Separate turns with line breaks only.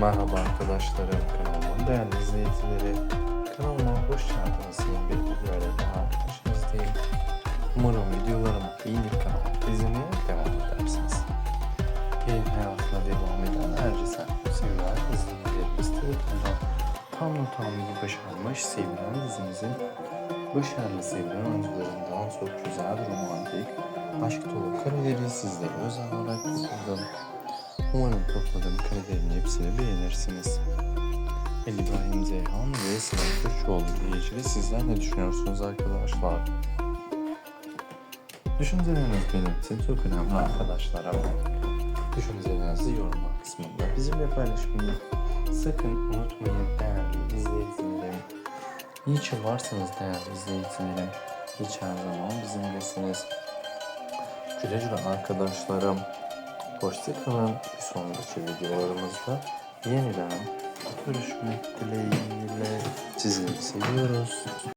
Merhaba arkadaşlarım, kanalıma değerli izleyicileri. Kanalıma hoş geldiniz. Yeni bir videoyla daha karşınızdayım. Umarım videolarımı iyilik kanalı izlemeye devam edersiniz. Yayın hayatına devam eden Ercisen sevilen izleyicilerimiz tarafından tam notamını başarmış sevilen dizimizin başarılı sevilen oyuncularından çok güzel, romantik, aşk dolu kareleri sizlere özel olarak topladım. Umarım topladığım karelerin hepsini beğenirsiniz. Ali İbrahim Zeyhan ve Sıla Kırçoğlu ile ilgili sizler ne düşünüyorsunuz arkadaşlar? Düşünceleriniz benim için çok önemli arkadaşlarım. Düşüncelerinizi yorumlar kısmında bizimle paylaşmayı sakın unutmayın değerli izleyicilerim. Ki varsınız değerli izleyicilerim. Hiç her zaman bizimlesiniz. Güle güle arkadaşlarım. Hoşçakalın. Bir sonraki videolarımızda yeniden görüşmek dileğiyle. Sizleri seviyoruz.